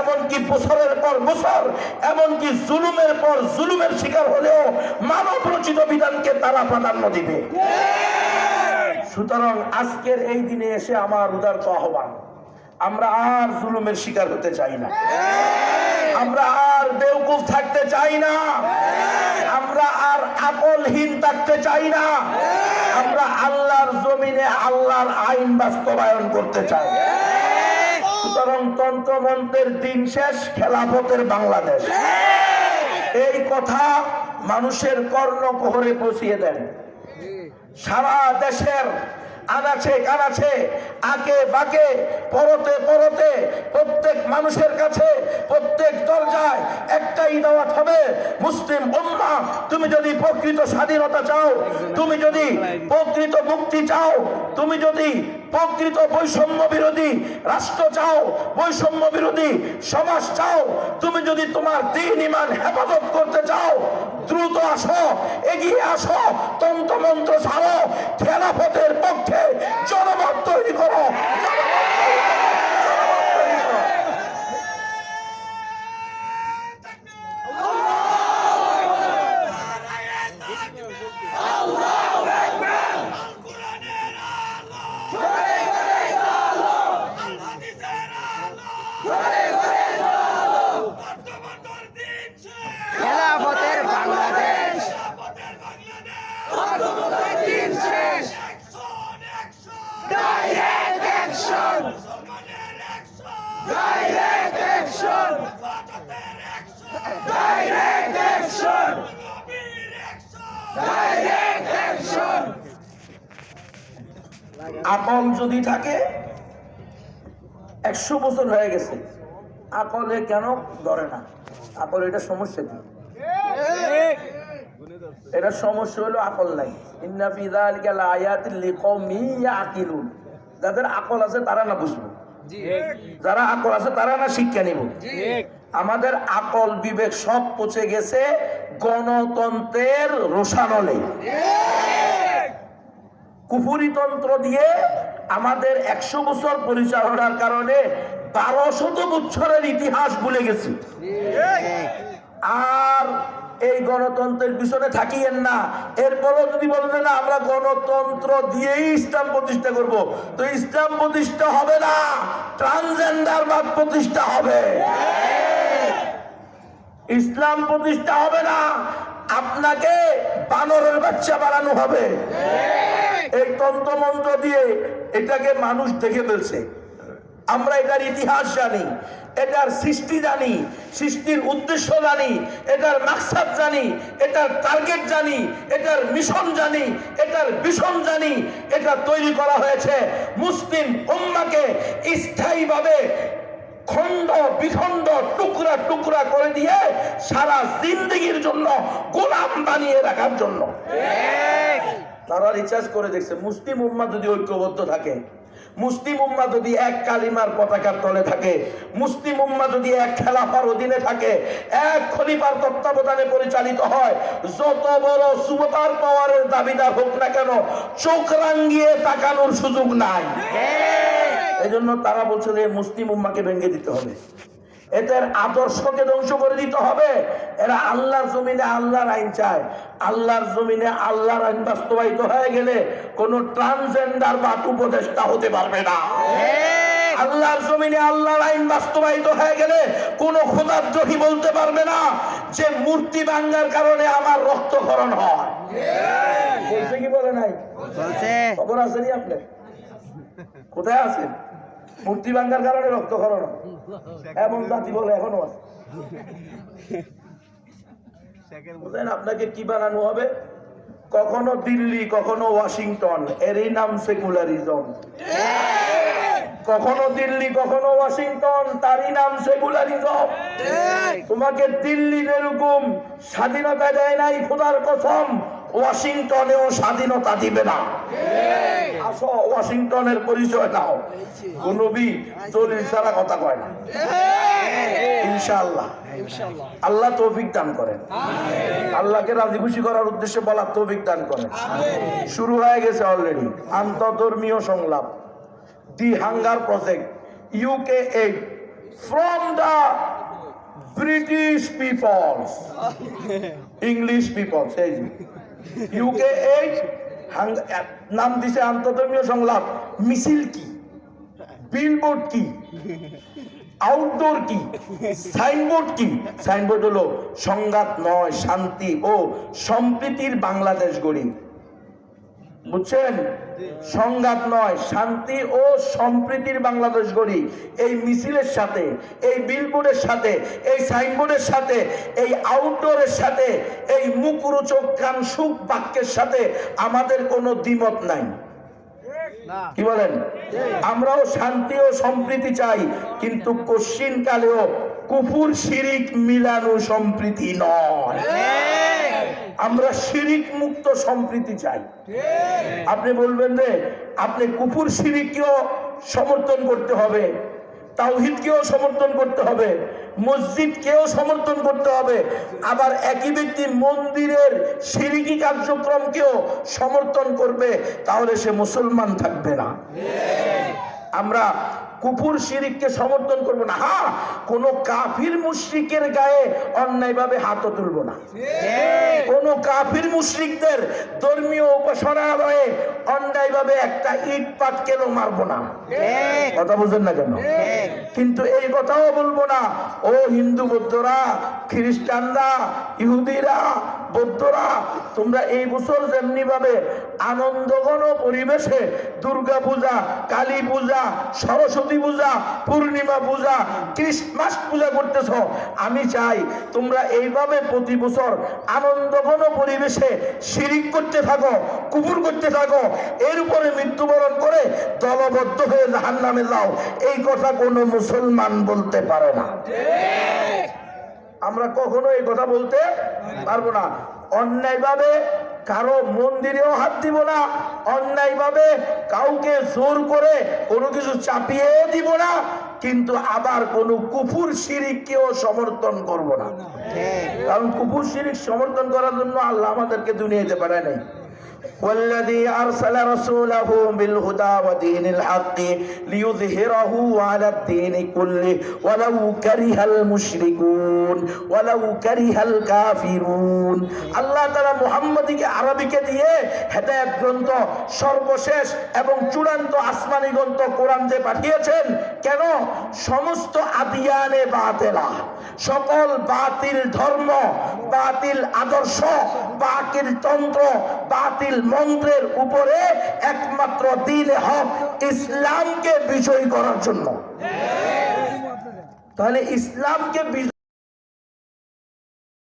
এমনকি বছরের পর বছর এমনকি জুলুমের পর জুলুমের শিকার হলেও মানব রচিত বিধানকে তারা প্রাধান্য দিবে। সুতরাং আজকের এই দিনে এসে আমার উদারত আহ্বান, আমরা আর জুলুমের শিকার হতে চাই না। আমরা আর বেউকুফ থাকতে চাই না। আমরা আর আকলহীন থাকতে চাই না। আমরা আল্লাহর জমিনে আল্লাহর আইন বাস্তবায়ন করতে চাই। সুতরাং তন্ত্রমন্ত্রের দিন শেষ, খেলাফতের বাংলাদেশ। এই কথা মানুষের কর্ণকোহরে পৌঁছিয়ে দেন। সারা দেশের আনাছে কানাছে আকে বাকে, পরতে পরতে প্রত্যেক মানুষের কাছে, প্রত্যেক দরজায় একটাই দাওয়াত হবে, মুসলিম উম্মা, তুমি যদি প্রকৃত স্বাধীনতা চাও, তুমি যদি প্রকৃত মুক্তি চাও, তুমি যদি প্রকৃত বৈষম্য বিরোধী রাষ্ট্র চাও, বৈষম্য বিরোধী সমাজ চাও, তুমি যদি তোমার দিন ইমান হেফাজত করতে চাও, দ্রুত আসো, এগিয়ে আসো, তন্ত্রমন্ত্র ছাড়ো, খেলাফতের পক্ষে জনমত তৈরি করো। আকল যদি থাকে, একশো বছর হয়ে গেছে। আকলে কেন ধরে না? আকল এটা সমস্যা কি? এটা সমস্যা হলো আকল নাই। যাদের আকল আছে, তারা না বুঝবে। যারা আকল আছে, তারা না শিক্ষা নিব। আমাদের আকল বিবেক সব পচে গেছে, গণতন্ত্রের রোষানলে কুফুরিতন্ত্র দিয়ে আমাদের একশো বছর পরিচালনার কারণে বারো শত বছরের ইতিহাস ভুলে গেছি। আর এই গণতন্ত্রের পিছনে থাকিয়েন না। এরপরও যদি বলেন না, আমরা গণতন্ত্র দিয়েই ইসলাম প্রতিষ্ঠা করব, তো ইসলাম প্রতিষ্ঠা হবে না ট্রান্সজেন্ডারবাদ প্রতিষ্ঠা হবে। ইসলাম প্রতিষ্ঠা হবে না, আপনাকে বানরের বাচ্চা বানানো হবে। এই তন্ত্রমন্ত্র দিয়ে এটাকে মানুষ দেখে ফেলছে। আমরা এটার ইতিহাস জানি, এটার সৃষ্টি জানি, সৃষ্টির উদ্দেশ্য জানি, এটার মাকসাদ জানি, এটার টার্গেট জানি, এটার মিশন জানি, এটার ভীষণ জানি, এটা তৈরি করা হয়েছে মুসলিম উম্মাকে স্থায়ীভাবে খণ্ড, বিখণ্ড, টুকরা টুকরা করে দিয়ে সারা জিন্দগির জন্য গোলাম বানিয়ে রাখার জন্য। তারা রিচার্জ করে দেখছে। মুসলিম উম্মা যদি ঐক্যবদ্ধ থাকে মুসলিম উম্মা যদি এক কালিমার পতাকার তলে থাকে মুসলিম উম্মা যদি এক খেলাফার অধীনে থাকে এক খলিফার তত্ত্বাবধানে পরিচালিত হয় যত বড় সুপার পাওয়ারের দাবিদার হোক না কেন চোখ রাঙ্গিয়ে তাকানোর সুযোগ নাই। এই জন্য তারা বলছে যে মুসলিম উম্মাকে ভেঙে দিতে হবে। এদের আদর্শকে ধ্বংস করে দিতে হবে। এরা আল্লাহর জমিনে আল্লাহর আইন চায়। আল্লাহর জমিনে আল্লাহর আইন বাস্তবায়িত হয়ে গেলে কোন ট্রান্সজেন্ডার বা উপদেষ্টা হতে পারবে না। আল্লাহর জমিনে আল্লাহর আইন বাস্তবায়িত হয়ে গেলে কোন খোদাদ্রোহী বলতে পারবে না যে মূর্তি ভাঙ্গার কারণে আমার রক্তক্ষরণ হয়। বলছে কি বলে নাই? বলছে। খবর আছে নি আপনার? কোথায় আছেন? মূর্তি ভাঙ্গার কারণে রক্তক্ষরণ। এমন জাতি বলে এখনও আছে। বুঝলেন আপনাকে কি বানানো হবে? কখনো দিল্লি কখনো ওয়াশিংটন এরই নাম সেকুলারিজম। কখনো দিল্লি কখনো ওয়াশিংটন তারই নাম সেকুলারিজম। তোমাকে দিল্লি যেরকম স্বাধীনতা দেয় নাই খোদার কসম ওয়াশিংটনেও স্বাধীনতা দিবে না। আসো ওয়াশিংটনের পরিচয় নাও নবী দলিল ছাড়া কথা কয় না। ইনশাআল্লাহ। আল্লাহ তৌফিক দান করেন। আল্লাহকে রাজি খুশি করার উদ্দেশ্যে বলার তৌফিক দান করেন। শুরু হয়ে গেছে অলরেডি আন্তধর্মীয় সংলাপ। The hunger project. UK aid from the British people, English people, সেই ইউকে এই হাং- নাম দিছে আন্তধর্মীয় সংলাপ। মিছিল কি? বিলবোর্ড কি? আউটডোর কি? সাইনবোর্ড কি? সাইনবোর্ড হলো সংঘাত নয়, শান্তি ও সম্প্রীতির বাংলাদেশ গড়ি বুঝছেন? সংঘাত নয় শান্তি ও সম্প্রীতির বাংলাদেশ গড়ি। এই মিছিলের সাথে এই বিলবোর্ডের সাথে এই সাইনবোর্ডের সাথে এই আউটডোরের সাথে এই মুখরোচক কান সুখ বাক্যের সাথে আমাদের কোনো দ্বিমত নাই। কি বলেন? আমরাও শান্তি ও সম্প্রীতি চাই কিন্তু কশ্চিন কালেও কুফুর শিরিক মিলানো সম্প্রীতি নয়। আমরা শিরিক মুক্ত সম্প্রীতি চাই। আপনি বলবেন যে আপনি কুফুর শিরিককেও সমর্থন করতে হবে, তাওহিদকেও সমর্থন করতে হবে, মসজিদকেও সমর্থন করতে হবে, আবার একই ব্যক্তি মন্দিরের সিরিকি কার্যক্রমকেও সমর্থন করবে, তাহলে সে মুসলমান থাকবে না। আমরা কুপুর শিরিককে সমর্থন করব না। হ্যাঁ কোন কাফির মুশরিকের গায়ে অন্যায়ভাবে হাতও তুলব না। কোন কাফির মুশরিকদের ধর্মীয় উপাসনালয়ে অন্যায়ভাবে একটা ইট পাটকেলও মারবো না। কথা বুঝেন না কেন? কিন্তু এই কথাও বলব না। ও হিন্দু বৌদ্ধরা, খ্রিস্টানরা, ইহুদিরা, বৌদ্ধরা, তোমরা এই বছর যেমনি ভাবে আনন্দঘন পরিবেশে দুর্গা পূজা, কালী পূজা, সরস্বতী পূজা, পূর্ণিমা পূজা, ক্রিসমাস পূজা করতেছ, আমি চাই তোমরা এইভাবে প্রতি বছর আনন্দঘন পরিবেশে শিরিক করতে থাকো, কুকুর করতে থাকো, এর উপরে মৃত্যুবরণ করে দলবদ্ধ হয়ে জাহান নামে যাও। এই কথা কোনো মুসলমান বলতে পারে না। আমরা কখনো এই কথা বলতে পারব না। অন্যায়ভাবে কারও মন্দিরেও হাত দিব না, অন্যায়ভাবে কাউকে জোর করে কোনো কিছু চাপিয়ে দিব না, কিন্তু আবার কোনো কুফুর শিরিককেও সমর্থন করব না। কারণ কুফুর শিরিক সমর্থন করার জন্য আল্লাহ আমাদেরকে দুনিয়াতে পাঠায় নাই। والذي أرسل رسوله بالهدى ودين الحق ليظهره على الدين كله ولو كره المشركون ولو كره الكافرون আল্লাহ তারা মুহাম্মদীকে আরবিকে দিয়ে হেদায়েত গ্রন্থ সর্বশেষ এবং চূড়ান্ত আসমানি গ্রন্থ কোরআন যে পাঠিয়েছেন কেন সমস্ত আদিয়ানে বাতেলা সকল বাতিল ধর্ম বাতিল আদর্শ বাতিল তন্ত্র বাতিল মন্ত্রের উপরে একমাত্র দিন হক ইসলামকে বিজয়ী করার জন্য। তাহলে ইসলামকে বিজয়